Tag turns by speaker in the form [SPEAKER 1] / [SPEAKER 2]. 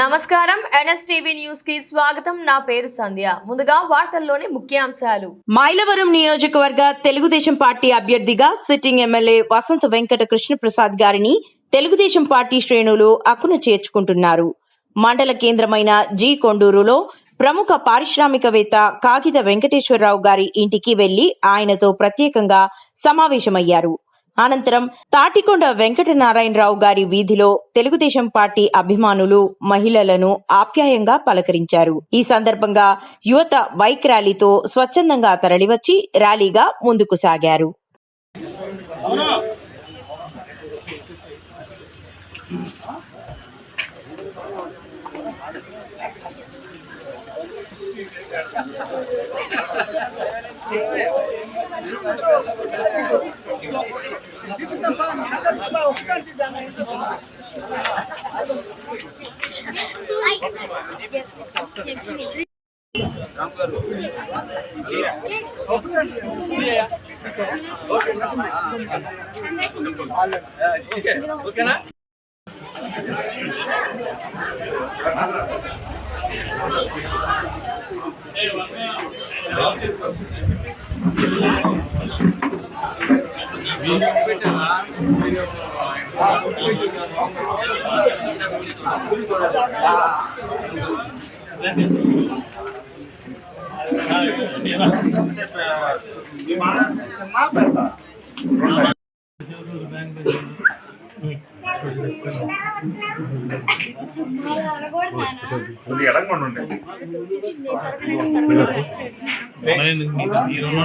[SPEAKER 1] నమస్కారం. ఎన్ఎస్టీవీ న్యూస్కి స్వాగతం. నా పేరు సంధ్య. ముందుగా వార్తల్లోని ముఖ్యాంశాలు.
[SPEAKER 2] మైలవరం నియోజకవర్గ తెలుగుదేశం పార్టీ అభ్యర్థిగా సిట్టింగ్ ఎమ్మెల్యే వసంత వెంకట కృష్ణప్రసాద్ గారిని తెలుగుదేశం పార్టీ శ్రేణులు అక్కున చేర్చుకుంటున్నారు. మండల కేంద్రమైన జి కొండూరులో ప్రముఖ పారిశ్రామికవేత్త కాగిత వెంకటేశ్వరరావు గారి ఇంటికి వెళ్ళి ఆయనతో ప్రత్యేకంగా సమావేశమయ్యారు. అనంతరం తాటికొండ వెంకటనారాయణరావు గారి వీధిలో తెలుగుదేశం పార్టీ అభిమానులు మహిళలను ఆప్యాయంగా పలకరించారు. ఈ సందర్భంగా యువత బైక్ ర్యాలీతో స్వచ్ఛందంగా తరలివచ్చి ర్యాలీగా ముందుకు సాగారు.
[SPEAKER 3] ఓకేనా?
[SPEAKER 4] కొద్దిగా ఎడగకుండా నేను
[SPEAKER 3] మీరు